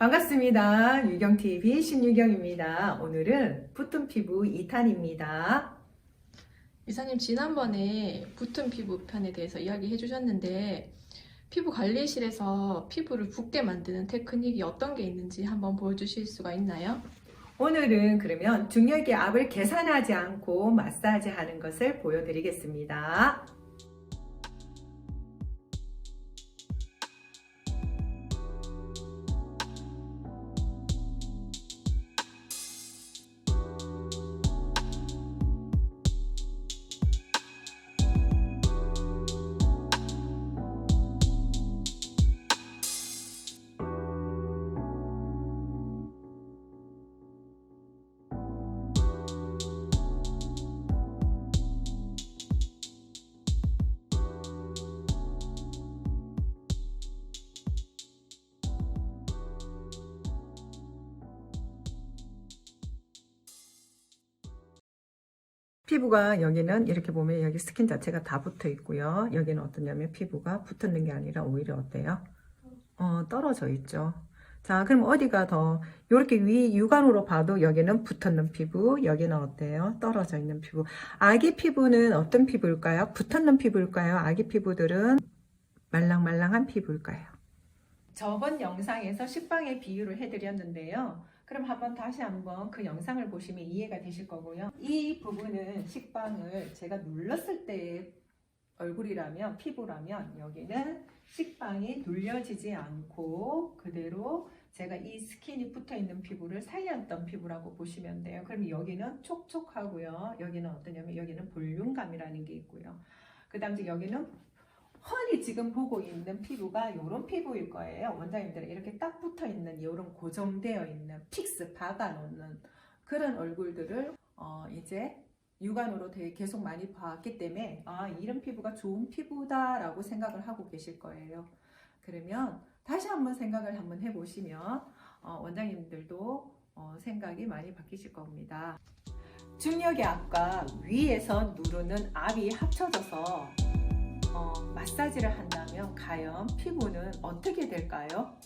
반갑습니다. 유경TV 신유경입니다. 오늘은 붓은 피부 2탄입니다. 이사님 지난번에 붓은 피부 편에 대해서 이야기해 주셨는데 피부 관리실에서 피부를 붓게 만드는 테크닉이 어떤 게 있는지 한번 보여주실 수가 있나요? 오늘은 그러면 중력의 압을 계산하지 않고 마사지 하는 것을 보여드리겠습니다. 피부가 여기는 이렇게 보면 여기 스킨 자체가 다 붙어 있고요. 여기는 어떠냐면 피부가 붙는 게 아니라 오히려 어때요? 어, 떨어져 있죠. 자, 그럼 어디가 더 이렇게 위 육안으로 봐도 여기는 붙었는 피부, 여기는 어때요? 떨어져 있는 피부. 아기 피부는 어떤 피부일까요? 붙었는 피부일까요? 아기 피부들은 말랑말랑한 피부일까요? 저번 영상에서 식빵의 비유를 해드렸는데요. 그럼 한번 다시 한번 그 영상을 보시면 이해가 되실 거고요. 이 부분은 식빵을 제가 눌렀을 때의 얼굴이라면 피부라면 여기는 식빵이 눌려지지 않고 그대로 제가 이 스킨이 붙어 있는 피부를 살렸던 피부라고 보시면 돼요. 그럼 여기는 촉촉하고요. 여기는 어떠냐면 여기는 볼륨감이라는 게 있고요. 그 다음 이제 여기는 훤히 지금 보고 있는 피부가 이런 피부일 거예요. 원장님들은 이렇게 딱 붙어 있는 이런 고정되어 있는 픽스 박아 놓는 그런 얼굴들을 어 이제 육안으로 되게 계속 많이 봤기 때문에 아 이런 피부가 좋은 피부다라고 생각을 하고 계실 거예요. 그러면 다시 한번 생각을 한번 해보시면 어, 원장님들도 어, 생각이 많이 바뀌실 겁니다. 중력의 압과 위에서 누르는 압이 합쳐져서 어, 마사지를 한다면 과연 피부는 어떻게 될까요?